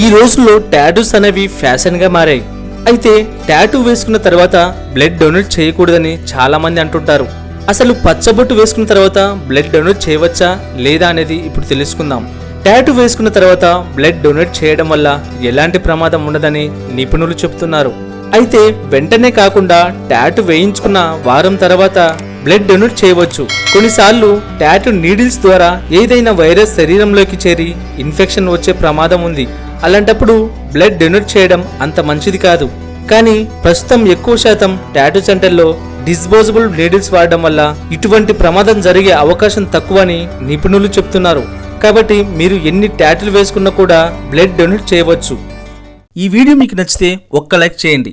ఈ రోజుల్లో టాటూస్ అనేవి ఫ్యాషన్గా మారాయి. అయితే టాటూ వేసుకున్న తర్వాత బ్లడ్ డొనేట్ చేయకూడదని చాలా మంది అంటుంటారు. అసలు పచ్చబొట్టు వేసుకున్న తర్వాత బ్లడ్ డొనేట్ చేయవచ్చా లేదా అనేది ఇప్పుడు తెలుసుకుందాం. టాటూ వేసుకున్న తర్వాత బ్లడ్ డొనేట్ చేయడం వల్ల ఎలాంటి ప్రమాదం ఉండదని నిపుణులు చెబుతున్నారు. అయితే వెంటనే కాకుండా టాటూ వేయించుకున్న వారం తర్వాత బ్లడ్ డొనేట్ చేయవచ్చు. కొన్నిసార్లు టాటూ నీడిల్స్ ద్వారా ఏదైనా వైరస్ శరీరంలోకి చేరి ఇన్ఫెక్షన్ వచ్చే ప్రమాదం ఉంది. అలాంటప్పుడు బ్లడ్ డొనేట్ చేయడం అంత మంచిది కాదు. కానీ ప్రస్తుతం ఎక్కువ శాతం టాటూ సెంటర్లో డిస్పోజబుల్ నీడిల్స్ వాడడం వల్ల ఇటువంటి ప్రమాదం జరిగే అవకాశం తక్కువని నిపుణులు చెప్తున్నారు. కాబట్టి మీరు ఎన్ని ట్యాటూలు వేసుకున్నా కూడా బ్లడ్ డొనేట్ చేయవచ్చు. ఈ వీడియో మీకు నచ్చితే ఒక్క లైక్ చేయండి.